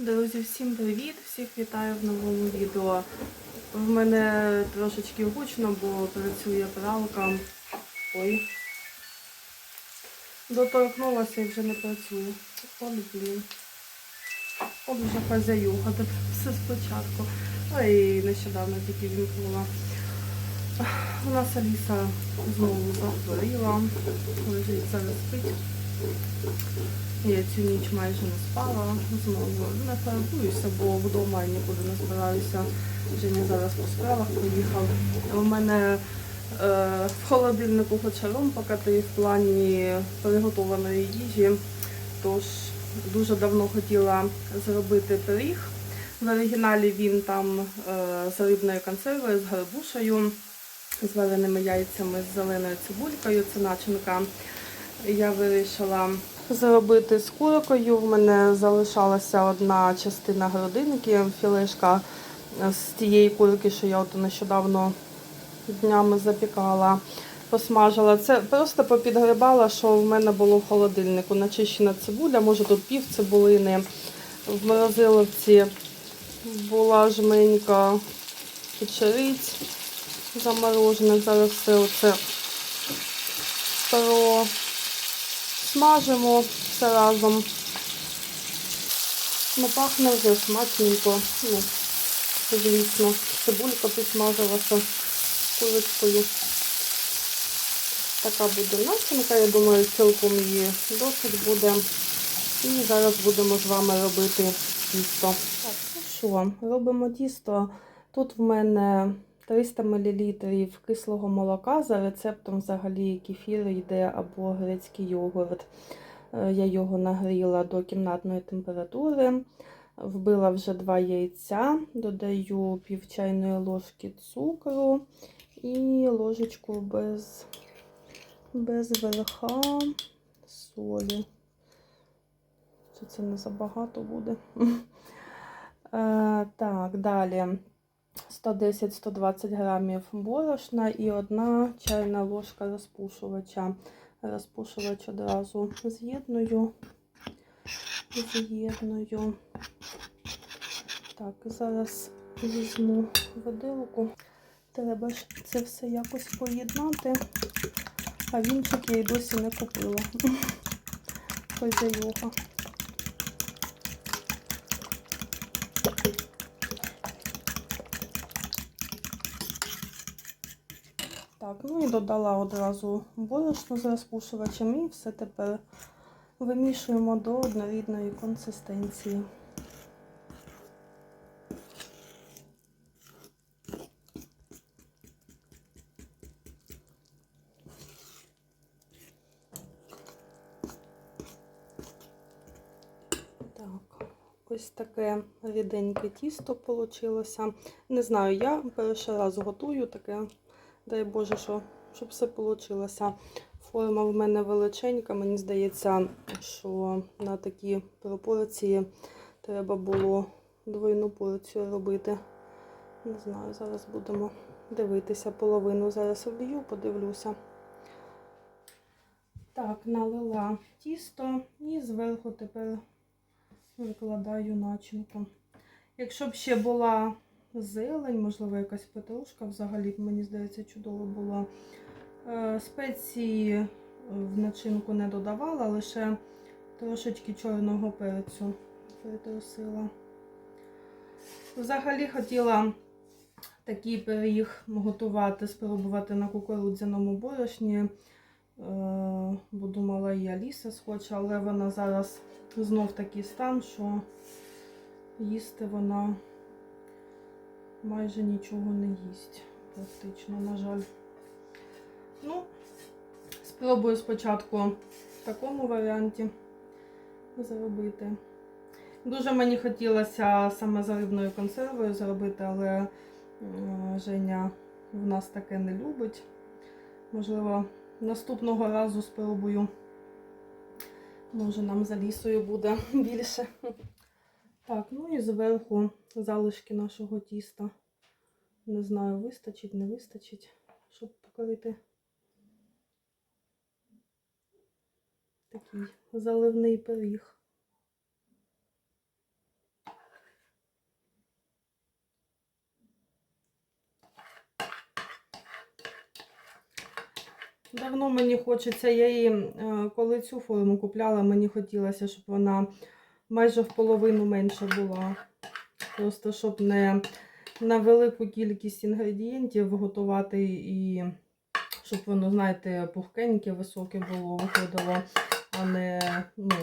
Друзі, всім привіт! Всіх вітаю в новому відео. В мене трошечки гучно, бо працює пралка. Ой. Доторкнулася і вже не працює. От блін. От вже хазяюга, тепер все спочатку. Ой, нещодавно тільки вімкнула. У нас Аліса знову захворіла. Лежить зараз спить. Я цю ніч майже не спала, знову не фарбуюся, бо вдома нікуди не збираюся. Женя зараз по справах поїхав. У мене е, в холодильнику хочаром покати в плані приготованої їжі. Тож дуже давно хотіла зробити пиріг. В оригіналі він там е, з рибною консервою, з гарбушею, з вареними яйцями, з зеленою цибулькою. Це начинка. Я вирішила зробити з куркою. В мене залишалася одна частина грудинки, філешка з тієї курки, що я от нещодавно днями запікала, посмажила. Це просто попідгрібала, що в мене було в холодильнику. Начищена цибуля, може тут пів цибулини. В морозиловці була жменька печериць заморожених. Зараз все оце про смажимо все разом. Ну, пахне вже смачненько. Ну, звісно, цибулька підсмажилася курочкою. Така буде начинка, я думаю, цілком її досить буде. І зараз будемо з вами робити тісто. Так, ну що, робимо тісто. Тут в мене 300 мл кислого молока. За рецептом взагалі кефір йде або грецький йогурт. Е, Я його нагріла до кімнатної температури. Вбила вже два яйця, додаю пів чайної ложки цукру і ложечку без, без верха солі. Це не забагато буде? Е, Так, далі 110-120 грамів борошна і одна чайна ложка розпушувача. Розпушувач одразу з'єдную. З'єдную. Так, зараз візьму виделку. Треба ж це все якось поєднати. А вінчик я й досі не купила. Хазяюга. Так, ну і додала одразу борошно з розпушувачем і все тепер вимішуємо до однорідної консистенції. Ось таке ріденьке тісто вийшло. Не знаю, я перший раз готую таке. Дай Боже, що, щоб все вийшло. Форма в мене величенька. Мені здається, що на такі пропорції треба було двойну порцію робити. Не знаю, зараз будемо дивитися половину. Зараз влію, подивлюся. Так, налила тісто і зверху тепер викладаю начинку. Якщо б ще була зелень, можливо, якась петрушка, взагалі, мені здається, чудово було. Е, Спеції в начинку не додавала, лише трошечки чорного перцю притрусила. Взагалі хотіла такий пиріг готувати, спробувати на кукурудзяному борошні. Е, Бо думала, і Аліса схоче, але вона зараз знов такий стан, що їсти вона майже нічого не їсть. Практично, на жаль. Ну, спробую спочатку в такому варіанті зробити. Дуже мені хотілося саме з рибною консервою зробити, але е, Женя в нас таке не любить. Можливо, наступного разу спробую. Може, нам за лісою буде більше. Так, ну і зверху залишки нашого тіста. Не знаю, вистачить, не вистачить, щоб покрити такий заливний пиріг. Давно мені хочеться, я її, е, коли цю форму купляла, мені хотілося, щоб вона майже в половину менша була. Просто щоб не на велику кількість інгредієнтів готувати і щоб воно, знаєте, пухкеньке, високе було, виходило, а не ну,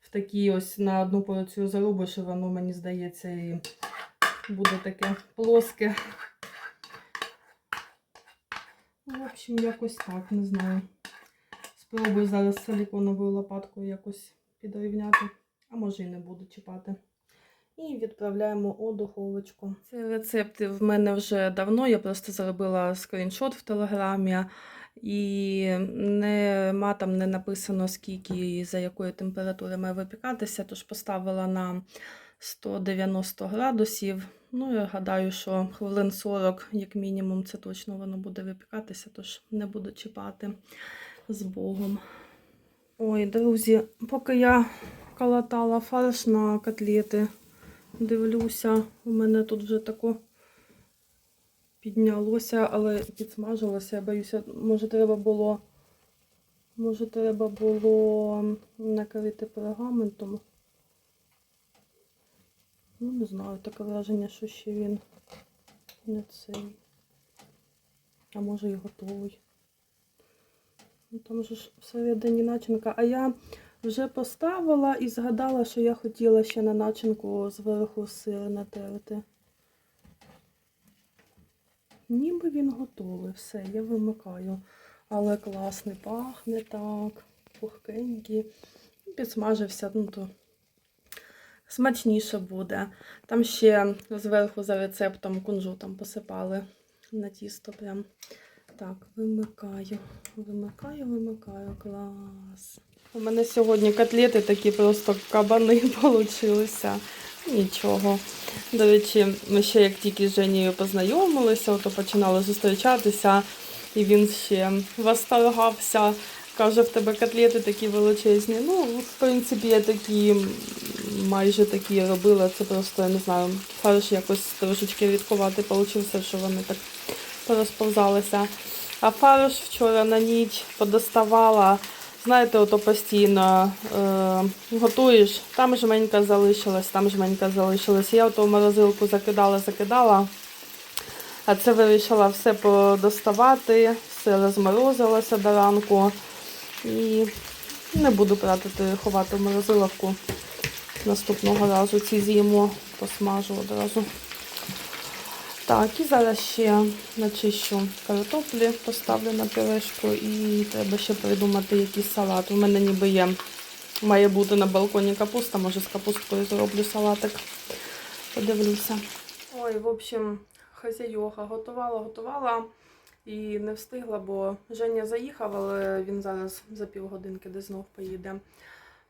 в такій ось на одну порцію заробиш, воно, мені здається, і буде таке плоске. Ну, в общем, якось так, не знаю. Спробую зараз силіконовою лопаткою якось підрівняти, а може і не буду чіпати. І відправляємо у духовочку. Ці рецепти в мене вже давно. Я просто зробила скріншот в телеграмі, і нема там не написано, скільки і за якої температури має випікатися, тож поставила на 190 градусів. Ну, я гадаю, що хвилин 40, як мінімум, це точно воно буде випікатися, тож не буду чіпати з Богом. Ой, друзі, поки я калатала фарш на котлети, дивлюся, у мене тут вже тако піднялося, але підсмажилося. Я боюся, може треба було, може треба було накрити пергаментом. Ну, не знаю, таке враження, що ще він не цей. А може і готовий. Ну, там же ж всередині начинка. А я вже поставила і згадала, що я хотіла ще на начинку зверху сир натерти. Ніби він готовий, все, я вимикаю. Але класний, пахне так, пухкенький. Підсмажився, ну то смачніше буде. Там ще зверху за рецептом кунжутом посипали на тісто прям. Так, вимикаю, вимикаю, вимикаю, клас. У мене сьогодні котлети такі просто кабани получилися. Нічого. До речі, ми ще як тільки з Женією познайомилися, то починали зустрічатися, і він ще восторгався. Каже, в тебе котлети такі величезні. Ну, в принципі, я такі майже такі робила. Це просто, я не знаю, фарш якось трошечки рідкувати получився, що вони так порозповзалися. А фарш вчора на ніч подоставала. Знаєте, ото постійно е, готуєш, там жменька залишилась, там жменька залишилась. Я ото в морозилку закидала, закидала. А це вирішила все подоставати, все розморозилося до ранку. І не буду пратити, ховати в морозиловку. Наступного разу ці з'їмо, посмажу одразу. Так, і зараз ще начищу картоплі, поставлю на пюрешку і треба ще придумати якийсь салат. У мене ніби є, має бути на балконі капуста, може з капусткою зроблю салатик. Подивлюся. Ой, в общем, хазяйоха готувала, готувала і не встигла, бо Женя заїхав, але він зараз за півгодинки де знов поїде.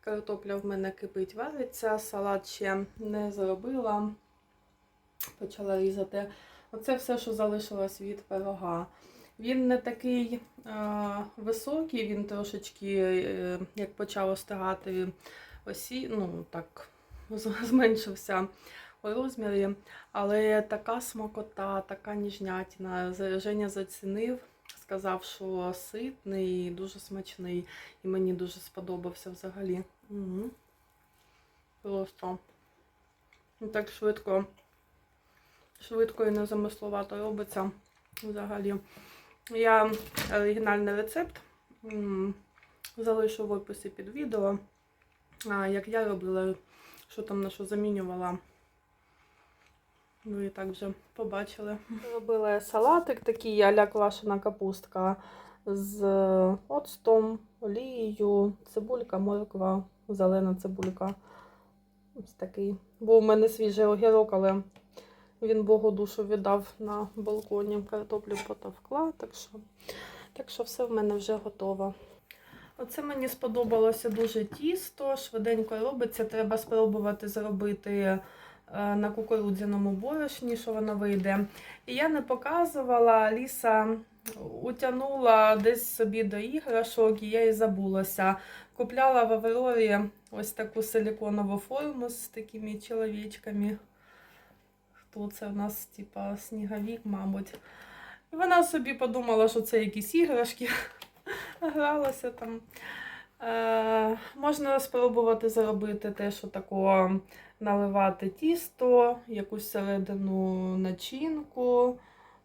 Картопля в мене кипить, вариться, салат ще не зробила почала різати. Оце все, що залишилось від пирога. Він не такий е, високий, він трошечки, е, як почав остигати, осі, ну так, зменшився у розмірі. Але така смакота, така ніжнятина. З- Женя зацінив, сказав, що ситний, дуже смачний. І мені дуже сподобався взагалі. Угу. Просто ну, так швидко швидко і незамисловато робиться взагалі. Я оригінальний рецепт залишу в описі під відео. Як я робила, що там на що замінювала. Ви і так вже побачили. Робила салатик такий а-ля квашена капустка з оцтом, олією, цибулька, морква, зелена цибулька. Ось такий. Був у мене свіжий огірок, але він Богу душу віддав на балконі. Картоплю потовкла, так що, так що все в мене вже готово. Оце мені сподобалося дуже тісто, швиденько робиться. Треба спробувати зробити е, на кукурудзяному борошні, що воно вийде. І я не показувала, Ліса утягнула десь собі до іграшок, і я і забулася. Купляла в Аврорі ось таку силіконову форму з такими чоловічками. Хто це в нас, типа, сніговік, мабуть. Вона собі подумала, що це якісь іграшки. гралася там. Е, можна спробувати зробити теж отако наливати тісто, якусь середину начинку,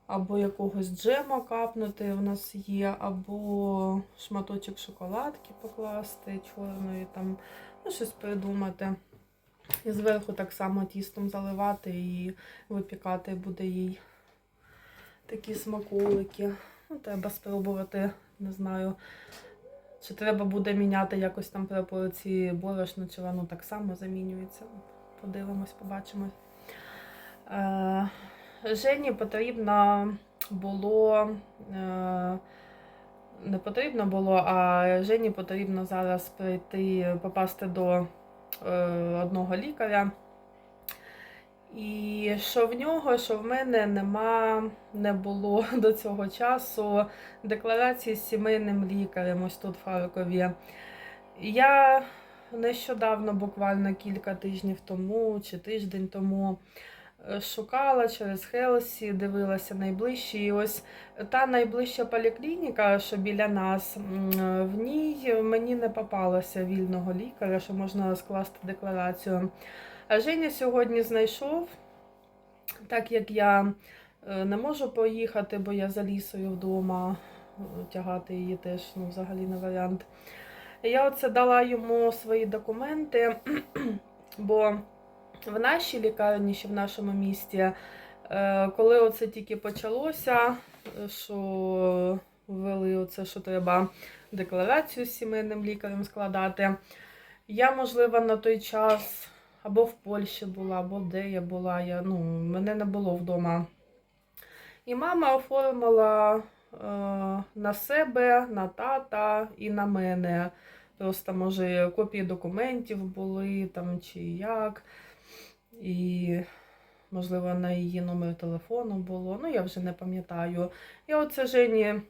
або якогось джема капнути у нас є, або шматочок шоколадки покласти чорної, там, ну, щось придумати. І зверху так само тістом заливати і випікати буде їй такі смаколики. Ну, треба спробувати, не знаю. Чи треба буде міняти якось там пропорції борошна, чи воно так само замінюється. Подивимось, побачимо. Е, Жені потрібно було. Е, не потрібно було, а Жені потрібно зараз прийти, попасти до одного лікаря. І що в нього, що в мене нема, не було до цього часу декларації з сімейним лікарем ось тут в Харкові. Я нещодавно, буквально кілька тижнів тому чи тиждень тому, е, шукала через Хелсі, дивилася найближчі. І ось та найближча поліклініка, що біля нас, в ній мені не попалося вільного лікаря, що можна скласти декларацію. А Женя сьогодні знайшов, так як я е, не можу поїхати, бо я за лісою вдома, е, тягати її теж ну, взагалі не варіант. Я оце дала йому свої документи, бо в нашій лікарні, ще в нашому місті, е, коли оце тільки почалося, що ввели оце, що треба декларацію з сімейним лікарем складати, я, можливо, на той час або в Польщі була, або де я була. Я, ну, мене не було вдома. І мама оформила е, на себе, на тата і на мене. Просто, може, копії документів були там чи як. І, можливо, на її номер телефону було. Ну, я вже не пам'ятаю. Я оце Жені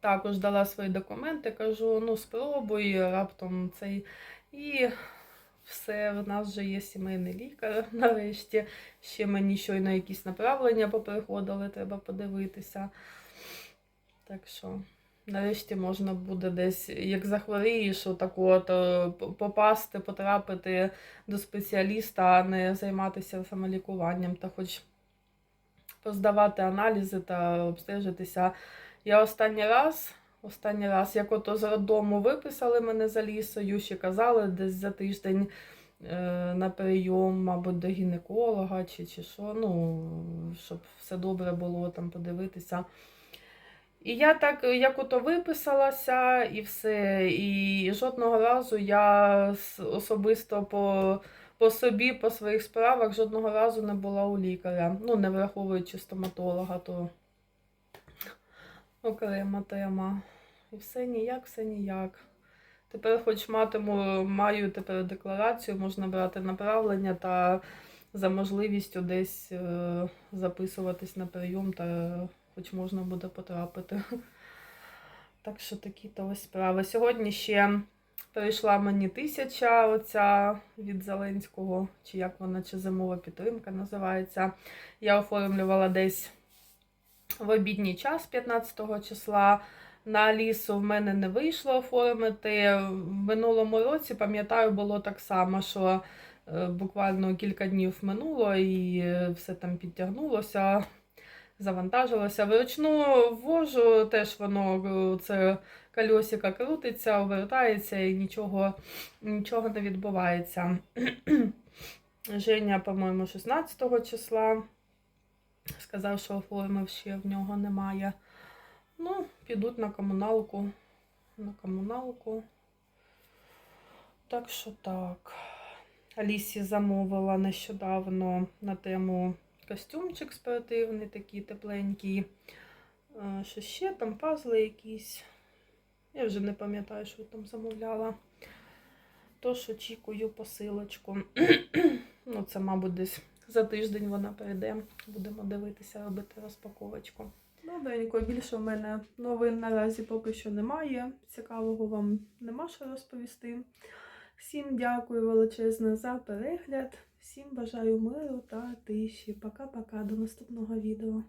також дала свої документи, кажу, ну спробуй раптом цей. І все, в нас вже є сімейний лікар нарешті. Ще мені щойно якісь направлення поприходили, треба подивитися. Так що, нарешті можна буде десь, як захворієш, отак от, е, попасти, потрапити до спеціаліста, а не займатися самолікуванням та хоч поздавати аналізи та обстежитися. Я останній раз. Останній раз, як ото з роддому виписали мене за лісою, ще казали десь за тиждень е, на прийом, мабуть, до гінеколога чи, чи що, ну, щоб все добре було там подивитися. І я так, як ото виписалася, і все. І жодного разу я особисто по, по собі, по своїх справах, жодного разу не була у лікаря. Ну, не враховуючи стоматолога, то окрема тема. І все ніяк, все ніяк. Тепер, хоч матиму, маю тепер декларацію, можна брати направлення та за можливістю десь е, записуватись на прийом, та хоч можна буде потрапити. Так що такі то ось справи. Сьогодні ще прийшла мені тисяча оця від Зеленського, чи як вона, чи зимова підтримка називається. Я оформлювала десь в обідній час 15 числа. На лісу в мене не вийшло оформити. В минулому році, пам'ятаю, було так само, що е, буквально кілька днів минуло і е, все там підтягнулося, завантажилося. Вручну ввожу, теж воно е, це кольосика крутиться, обертається і нічого, нічого не відбувається. Женя, по-моєму, 16 числа сказав, що оформив ще в нього немає. Ну, підуть на комуналку. На комуналку. Так що так. Алісі замовила нещодавно на тему костюмчик спортивний, такий тепленький. Що ще там пазли якісь. Я вже не пам'ятаю, що там замовляла. Тож очікую посилочку. ну, це, мабуть, десь за тиждень вона прийде. Будемо дивитися, робити розпаковочку. Добренько, більше в мене новин наразі поки що немає. Цікавого вам нема що розповісти. Всім дякую величезне за перегляд. Всім бажаю миру та тиші. Пока-пока, до наступного відео.